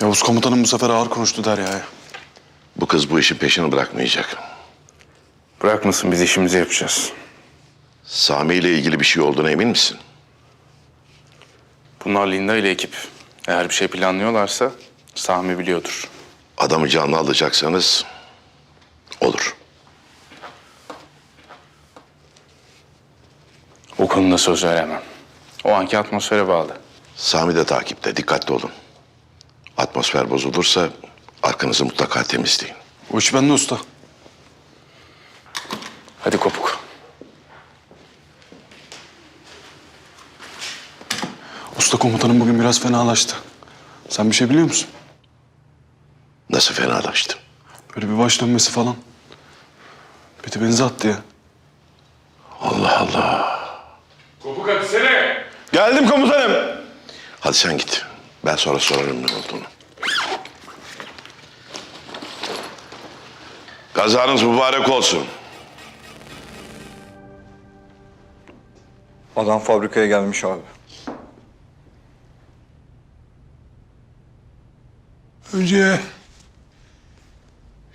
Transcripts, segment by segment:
Yavuz komutanım bu sefer ağır konuştu Derya'ya. Bu kız bu işin peşini bırakmayacak. Bırakmasın biz işimizi yapacağız. Sami ile ilgili bir şey olduğuna emin misin? Bunlar Linda ile ekip. Eğer bir şey planlıyorlarsa Sami biliyordur. Adamı canlı alacaksanız olur. O konuda söz veremem. O anki atmosfere bağlı. Sami de takipte. Dikkatli olun. Atmosfer bozulursa arkanızı mutlaka temizleyin. O iş bende usta. Hadi kopuk. Usta komutanım bugün biraz fenalaştı. Sen bir şey biliyor musun? Nasıl fenalaştı? Böyle bir baş dönmesi falan. Bir de benzi attı ya. Allah Allah. Kopuk atsene. Geldim komutanım. Hadi sen git. Ben sonra sorarım ne olduğunu. Kazanız mübarek olsun. Adam fabrikaya gelmiş abi. Önce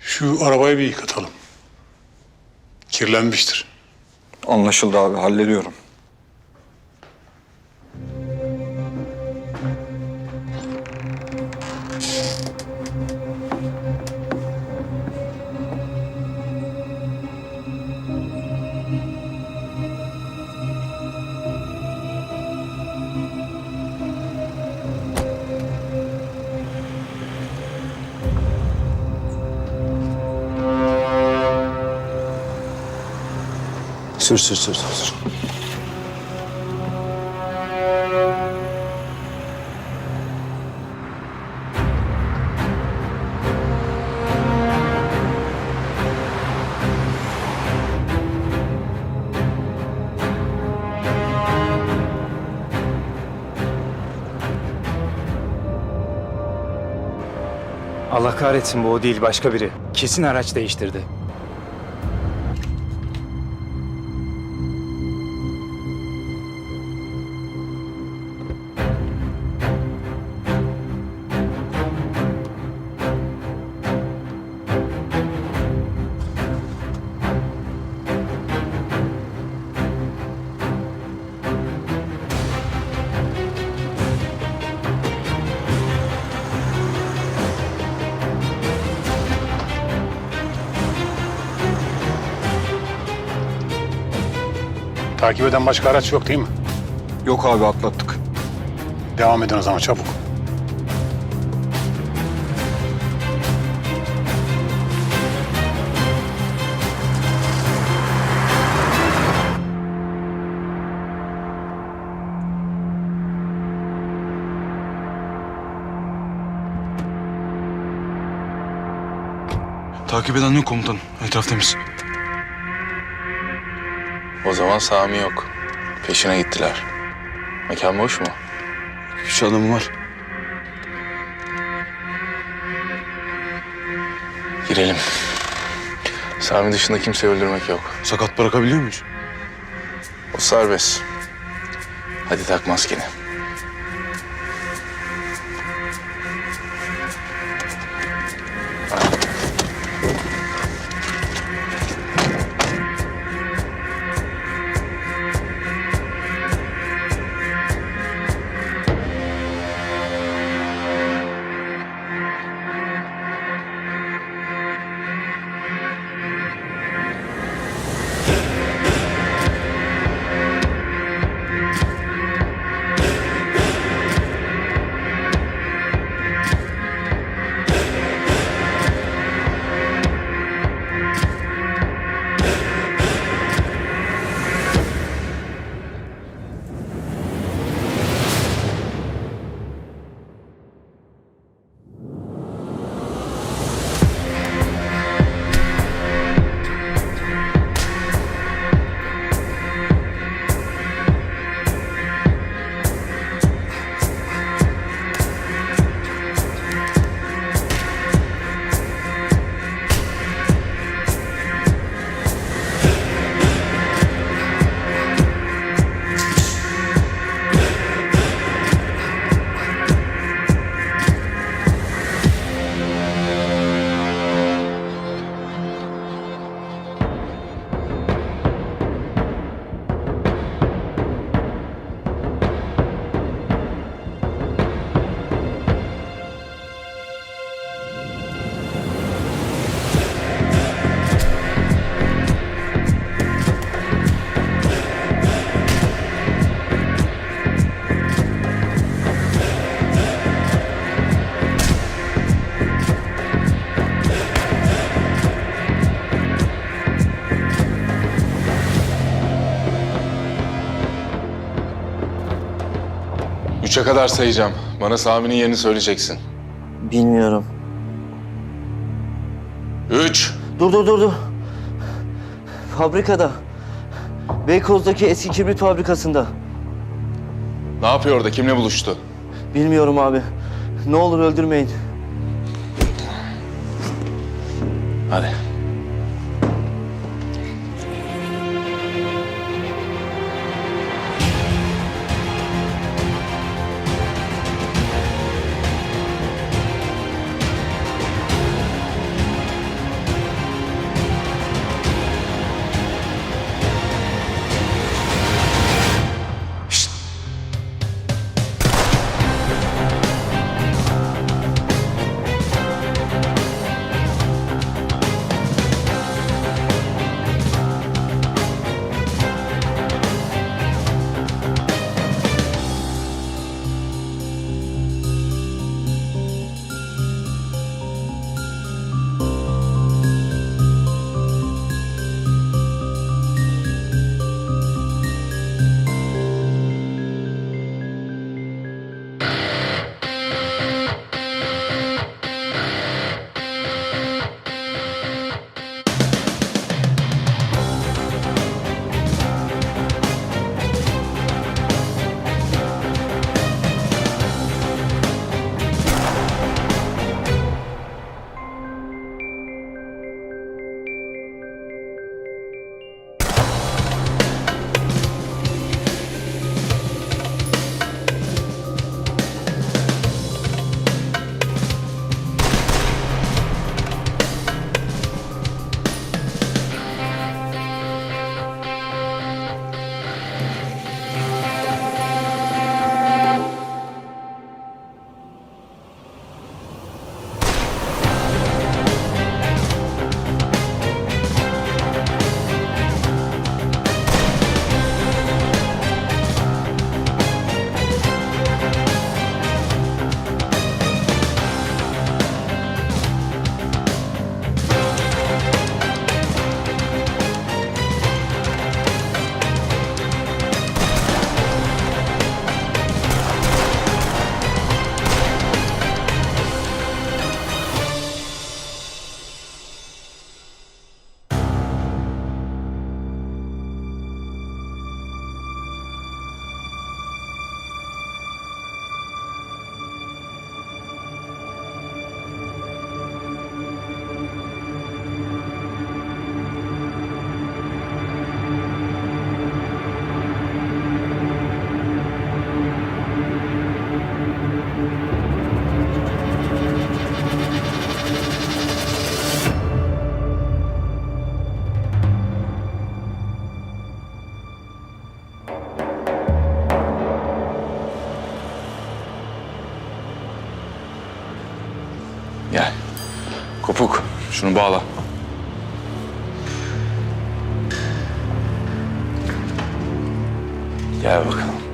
şu arabayı bir yıkatalım. Kirlenmiştir. Anlaşıldı abi hallediyorum. Sür sür sür sür. sür. Allah kahretsin bu o değil başka biri. Kesin araç değiştirdi. Takip eden başka araç yok değil mi? Yok abi atlattık. Devam edin o zaman çabuk. Takip eden yok komutanım. Etraf temiz. O zaman Sami yok. Peşine gittiler. Mekan boş mu? Üç adamı var. Girelim. Sami dışında kimseyi öldürmek yok. Sakat bırakabiliyor muyuz? O serbest. Hadi tak maskeni. Üçe kadar sayacağım. Bana Sami'nin yerini söyleyeceksin. Bilmiyorum. Üç. Dur dur dur dur. Fabrikada. Beykoz'daki eski kibrit fabrikasında. Ne yapıyor orada? Kimle buluştu? Bilmiyorum abi. Ne olur öldürmeyin. Hadi. Şunu bağla. Gel bakalım.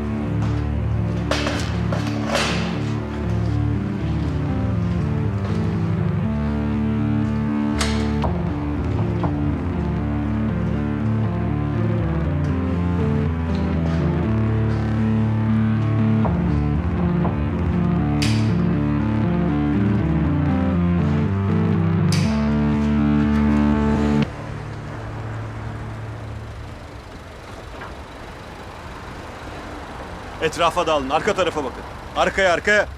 Etrafa dağılın. Arka tarafa bakın. Arkaya arkaya.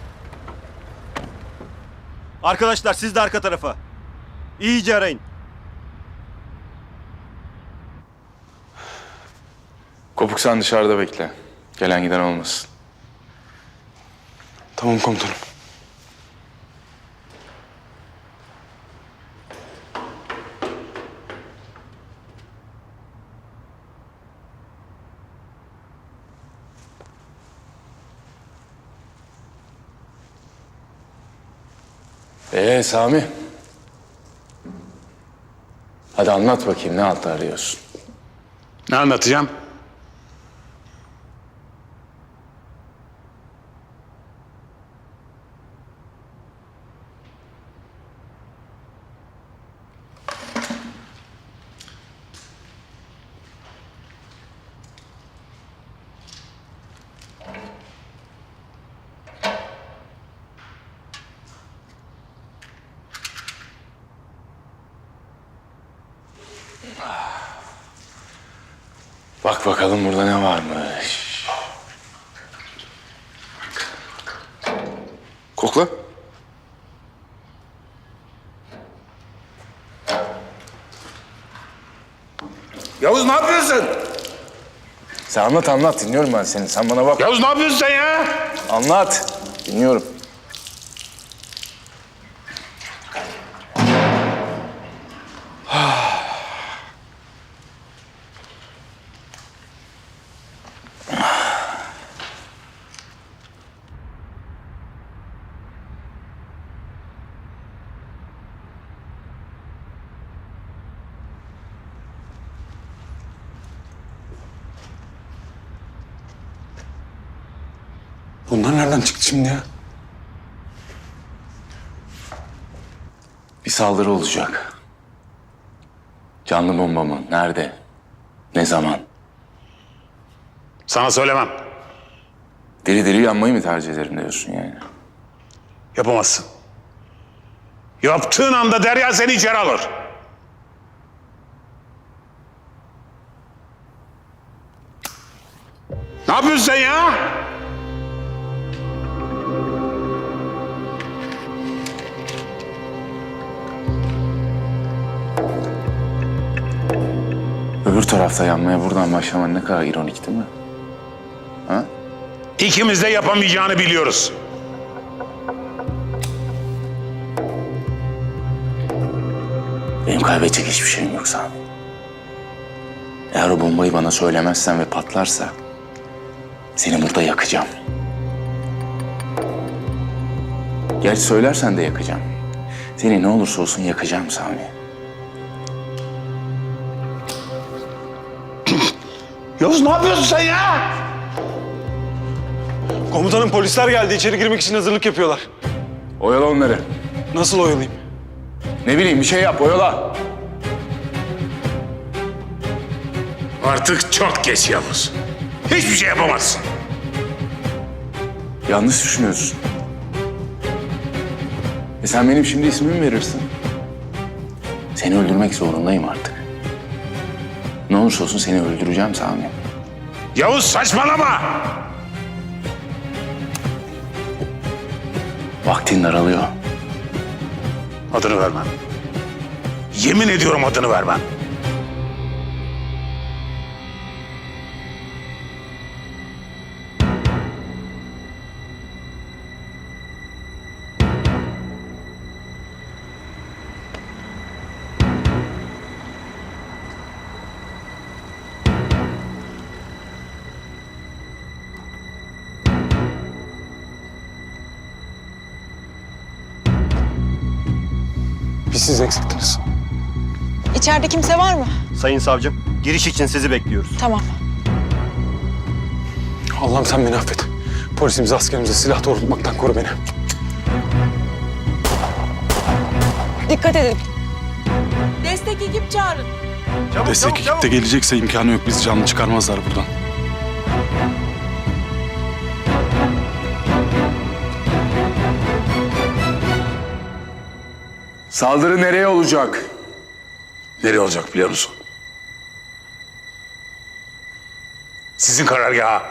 Arkadaşlar siz de arka tarafa. İyice arayın. Kopuk sen dışarıda bekle. Gelen giden olmasın. Tamam komutanım. Ee Sami. Hadi anlat bakayım ne altta arıyorsun? Ne anlatacağım? Bak bakalım burada ne varmış. Kokla. Yavuz ne yapıyorsun? Sen anlat anlat dinliyorum ben seni. Sen bana bak. Yavuz ne yapıyorsun sen ya? Anlat. Dinliyorum. Bunlar nereden çıktı şimdi ya? Bir saldırı olacak. Canlı bomba mı? Nerede? Ne zaman? Sana söylemem. Diri diri yanmayı mı tercih ederim diyorsun yani? Yapamazsın. Yaptığın anda Derya seni içeri alır. Ne yapıyorsun sen ya? Tarafta yanmaya buradan başlaman ne kadar ironik değil mi? Ha? İkimiz de yapamayacağını biliyoruz. Benim kaybedecek hiçbir şeyim yok Sami. Eğer o bombayı bana söylemezsen ve patlarsa... ...seni burada yakacağım. Gerçi söylersen de yakacağım. Seni ne olursa olsun yakacağım Sami. Yavuz ne yapıyorsun sen ya? Komutanım polisler geldi. İçeri girmek için hazırlık yapıyorlar. Oyala onları. Nasıl oyalayayım? Ne bileyim bir şey yap oyala. Artık çok geç Yavuz. Hiçbir şey yapamazsın. Yanlış düşünüyorsun. E sen benim şimdi ismimi verirsin. Seni öldürmek zorundayım artık. Ne olursa olsun seni öldüreceğim Sami. Yavuz saçmalama. Vaktin daralıyor. Adını vermem. Yemin ediyorum adını vermem. Siz eksiktiniz. İçeride kimse var mı? Sayın savcım, giriş için sizi bekliyoruz. Tamam. Allah'ım sen beni affet. Polisimize, askerimize silah doğrultmaktan koru beni. Dikkat edin. Destek ekip çağırın. Çabuk, Destek çabuk, ekip çabuk. de gelecekse imkanı yok. Bizi canlı çıkarmazlar buradan. Saldırı nereye olacak? Nereye olacak biliyor musun? Sizin karargaha.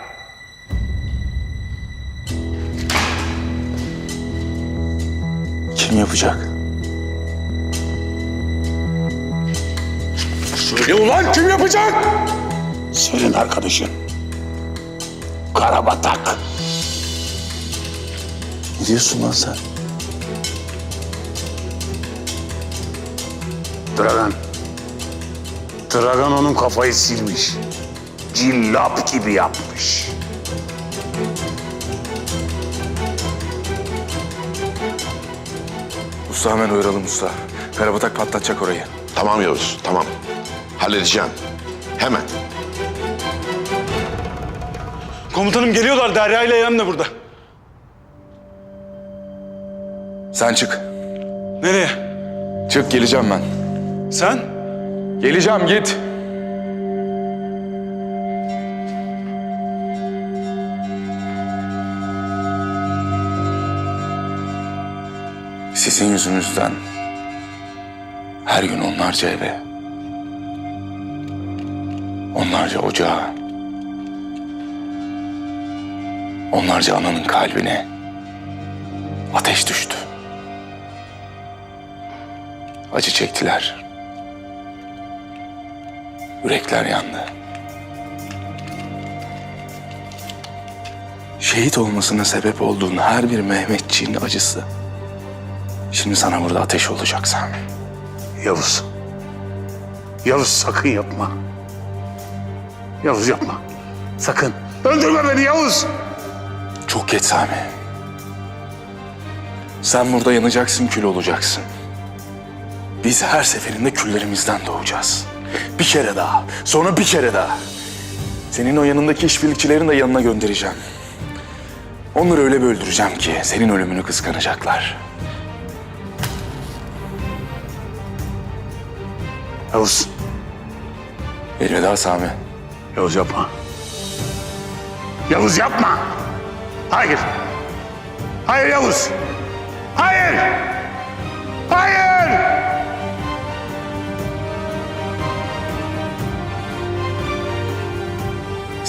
Kim yapacak? Söyle ulan kim yapacak? Senin arkadaşın. Karabatak. Ne diyorsun lan sen? Dragan. Dragan onun kafayı silmiş. Cillap gibi yapmış. Usta hemen uyaralım usta. Karabatak patlatacak orayı. Tamam Yavuz, tamam. Halledeceğim. Hemen. Komutanım geliyorlar. Derya ile Eylem de burada. Sen çık. Nereye? Çık geleceğim ben. Sen? Geleceğim git. Sizin yüzünüzden her gün onlarca eve, Onlarca ocağa, onlarca ananın kalbine ateş düştü. Acı çektiler. Yürekler yandı. Şehit olmasına sebep olduğun her bir Mehmetçiğin acısı şimdi sana burada ateş olacak Sami. Yavuz. Yavuz sakın yapma. Yavuz yapma. Sakın. Öldürme beni Yavuz. Çok geç Sami. Sen burada yanacaksın, kül olacaksın. Biz her seferinde küllerimizden doğacağız. Bir kere daha, sonra bir kere daha. Senin o yanındaki işbirlikçilerini de yanına göndereceğim. Onları öyle bir öldüreceğim ki senin ölümünü kıskanacaklar. Yavuz. Elveda Sami. Yavuz yapma. Yavuz yapma. Hayır. Hayır Yavuz. Hayır. Hayır.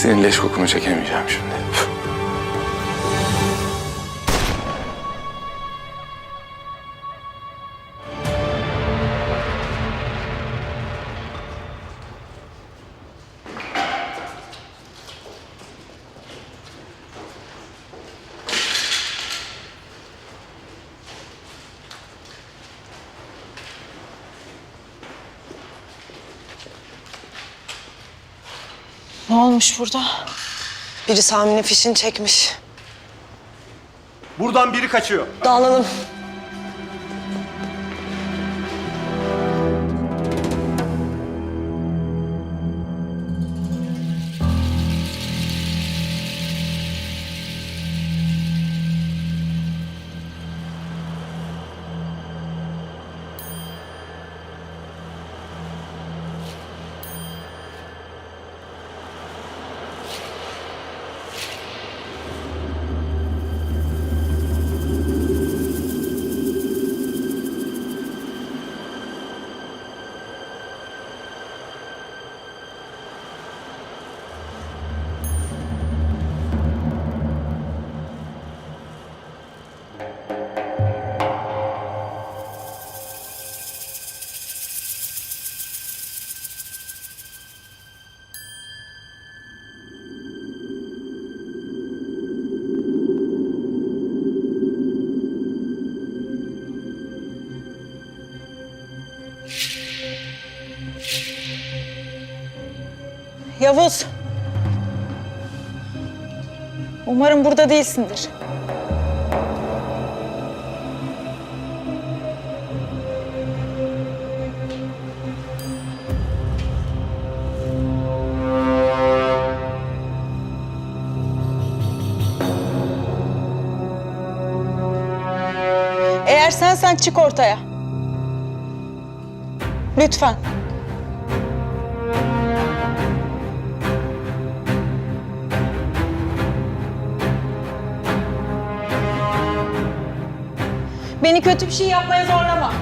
Senin leş kokunu çekemeyeceğim şimdi. Olmuş burada? Biri Sami'nin fişini çekmiş. Buradan biri kaçıyor. Dağılalım. Yavuz. Umarım burada değilsindir. Eğer sensen çık ortaya. Lütfen. Beni kötü bir şey yapmaya zorlama.